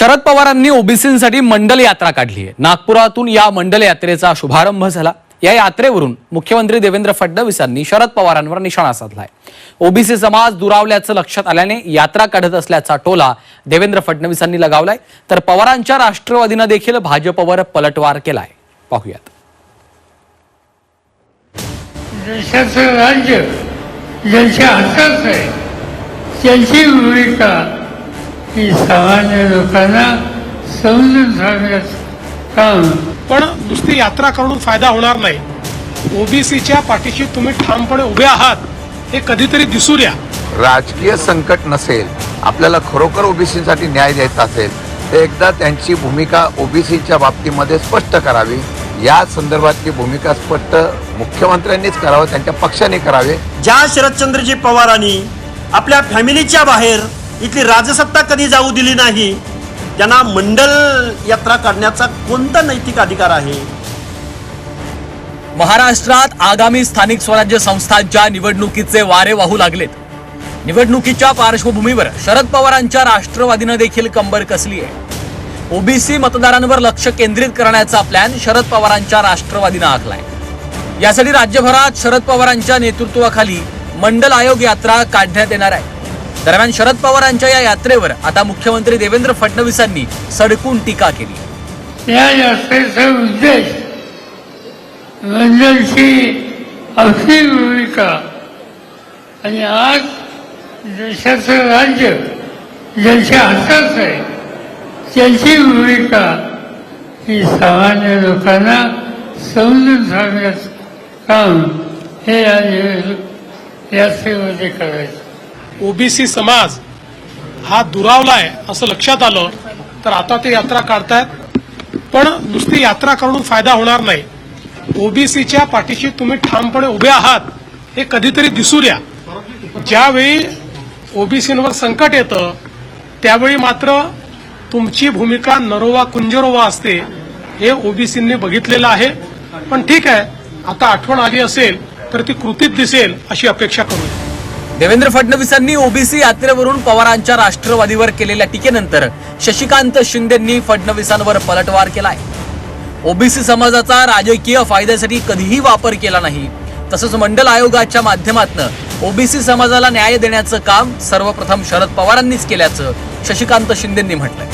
शरद पवारांनी ओबीसींसाठी मंडल यात्रा काढली आहे. नागपुरातून या मंडल यात्रेचा शुभारंभ झाला. या यात्रेवरून मुख्यमंत्री देवेंद्र फडणवीसांनी शरद पवारांवर निशाणा साधलाय ओबीसी समाज दुरावल्याचं लक्षात आल्याने यात्रा काढत असल्याचा टोला देवेंद्र फडणवीसांनी लगावलाय. तर पवारांच्या राष्ट्रवादीनं देखील भाजपवर पलटवार केलाय. पाहूयात. देशाचं राज्य ज्यांच्या हातात आहे त्यांची भूमिका ही सामान्य लोकांना समजून सांगण्याचं काम. पण नुसती यात्रा करून फायदा होणार नाही. ओबीसीच्या पाठीशी तुम्ही ठामपणे उभे आहात हे कधीतरी दिसू द्या. राजकीय संकट नसेल आपल्याला खरोखर ओबीसीसाठी न्याय द्यायचा असेल तर एकदा त्यांची भूमिका ओबीसीच्या बाबतीमध्ये स्पष्ट करावी. या संदर्भातली भूमिका स्पष्ट मुख्यमंत्र्यांनीच करावं त्यांच्या पक्षाने करावे. ज्या शरदचंद्रजी पवारांनी आपल्या फॅमिलीच्या बाहेर इथली राजसत्ता कधी जाऊ दिली नाही? त्यांना मंडल यात्रा काढण्याचा कोणता नैतिक अधिकार आहे? महाराष्ट्रात आगामी स्थानिक स्वराज्य संस्थांच्या निवडणुकीचे वारे वाहू लागलेत. निवडणुकीच्या पार्श्वभूमीवर शरद पवारांच्या राष्ट्रवादीनं देखील कंबर कसली आहे. ओबीसी मतदारांवर लक्ष केंद्रित करण्याचा प्लॅन शरद पवारांच्या राष्ट्रवादीनं आखलाय. यासाठी राज्यभरात शरद पवारांच्या नेतृत्वाखाली मंडल आयोग यात्रा काढण्यात येणार आहे. दरम्यान शरद पवारांच्या या यात्रेवर आता मुख्यमंत्री देवेंद्र फडणवीसांनी सडकून टीका केली. या यात्रेचा उद्देश मंडळची आपली भूमिका आणि आज देशाचं राज्य ज्यांच्या हातात आहे त्यांची भूमिका ही सामान्य लोकांना समजून सांगण्याचं काम हे या यात्रेमध्ये करायचं. ओबीसी समाज हा दुरावला आहे असं लक्षात आलं तर आता ते यात्रा काढतायत. पण नुसती यात्रा करून फायदा होणार नाही. ओबीसीच्या पाठीशी तुम्ही ठामपणे उभे आहात हे कधीतरी दिसू द्या. ज्यावेळी ओबीसींवर संकट येतं त्यावेळी मात्र तुमची भूमिका नरोवा कुंजरोवा असते हे ओबीसींनी बघितलेलं आहे. पण ठीक आहे आता आठवण आली असेल तर ती कृतीत दिसेल अशी अपेक्षा करूया. देवेंद्र फडणवीसांनी ओबीसी यात्रेवरून पवारांच्या राष्ट्रवादीवर केलेल्या टीकेनंतर शशिकांत शिंदेंनी फडणवीसांवर पलटवार केलाय. ओबीसी समाजाचा राजकीय फायद्यासाठी कधीही वापर केला नाही. तसंच मंडल आयोगाच्या माध्यमातून ओबीसी समाजाला न्याय देण्याचं काम सर्वप्रथम शरद पवारांनीच केल्याचं शशिकांत शिंदेंनी म्हटलंय.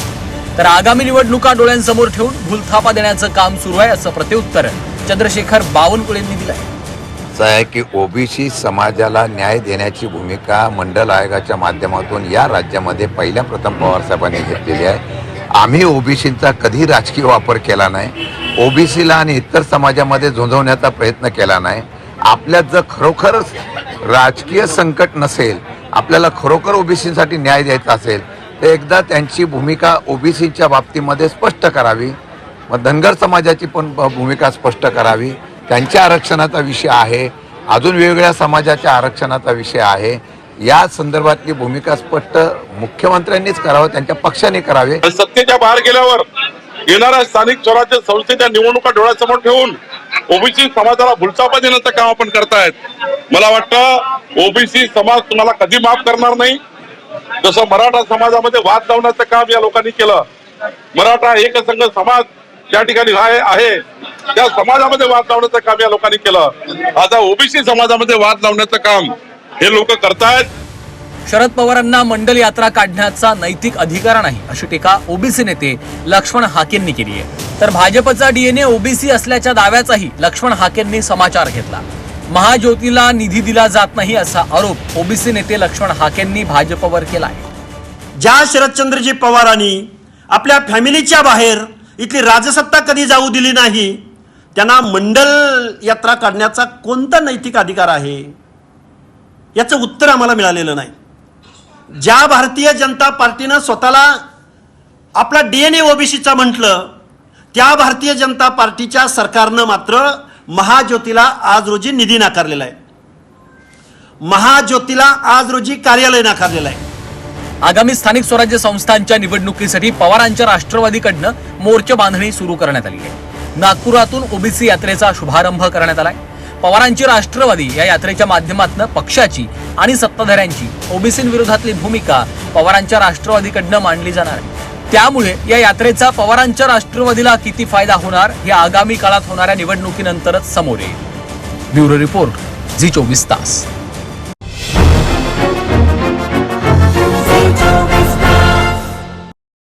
तर आगामी निवडणुका डोळ्यांसमोर ठेवून भूलथापा देण्याचं काम सुरू आहे असं प्रत्युत्तर चंद्रशेखर बावनकुळेंनी दिलंय. असं आहे की ओबीसी समाजाला न्याय देण्याची भूमिका मंडल आयोगाच्या माध्यमातून या राज्यामध्ये पहिल्या प्रथम पवारसाहेबांनी घेतलेली आहे. आम्ही ओबीसीचा कधी राजकीय वापर केला नाही. ओबीसीला आणि इतर समाजामध्ये झुंजवण्याचा प्रयत्न केला नाही. आपल्यात जर खरोखरच राजकीय संकट नसेल आपल्याला खरोखर ओबीसीसाठी न्याय द्यायचा असेल तर एकदा त्यांची भूमिका ओबीसीच्या बाबतीमध्ये स्पष्ट करावी. मग धनगर समाजाची पण भूमिका स्पष्ट करावी. त्यांच्या आरक्षणाचा विषय आहे अजून वेगवेगळ्या समाजाच्या आरक्षणाचा विषय आहे. या संदर्भातली भूमिका स्पष्ट मुख्यमंत्र्यांनीच करावं त्यांच्या पक्षाने करावे. सत्तेच्या बाहेर गेल्यावर येणाऱ्या स्थानिक स्वराज्य संस्थेच्या निवडणुका डोळ्यासमोर ठेवून ओबीसी समाजाला भुलचापा देण्याचं काम आपण करतायत. मला वाटतं ओबीसी समाज तुम्हाला कधी माफ करणार नाही. जसं मराठा समाजामध्ये वाद लावण्याचं काम या लोकांनी केलं. मराठा एकसंघ समाज त्या ठिकाणी आहे. त्या समाजामध्ये वाद लावण्याचं काम या लोकांनी केलं आता ओबीसी समाजामध्ये वाद लावण्याचं काम हे लोक करतायत. शरद पवारांना मंडल यात्रा काढण्याचा नैतिक अधिकार नाही अशी टीका ओबीसी नेते लक्ष्मण हाकेंनी केली आहे. तर भाजपचा डीएनए ओबीसी असल्याच्या दाव्याचाही लक्ष्मण हाकेंनी समाचार घेतला. महाज्योतीला निधी दिला जात नाही असा आरोप ओबीसी नेते लक्ष्मण हाकेंनी भाजपवर केला आहे ज्या शरदचंद्रजी पवारांनी आपल्या फॅमिलीच्या बाहेर इथली राजसत्ता कधी जाऊ दिली नाही त्यांना मंडल यात्रा काढण्याचा कोणता नैतिक अधिकार आहे? याचं उत्तर आम्हाला मिळालेलं नाही. ज्या भारतीय जनता पार्टीनं स्वतःला आपला डी एन ए ओबीसीचा म्हटलं त्या भारतीय जनता पार्टीच्या सरकारनं मात्र महाज्योतीला आज रोजी निधी नाकारलेला आहे. महाज्योतीला आज रोजी कार्यालय नाकारलेलं आहे. आगामी स्थानिक स्वराज्य संस्थांच्या निवडणुकीसाठी पवारांच्या राष्ट्रवादीकडनं मोर्चा बांधणी सुरू करण्यात आली आहे. नागपुरातून ओबीसी यात्रेचा शुभारंभ करण्यात आलाय. पवारांची राष्ट्रवादी या यात्रेच्या माध्यमातून पक्षाची आणि सत्ताधाऱ्यांची ओबीसींविरोधातली भूमिका पवारांच्या राष्ट्रवादीकडनं मांडली जाणार आहे. त्यामुळे या यात्रेचा पवारांच्या राष्ट्रवादीला किती फायदा होणार हे आगामी काळात होणाऱ्या निवडणुकीनंतरच समोर येईल. ब्युरो रिपोर्ट झी चोवीस तास.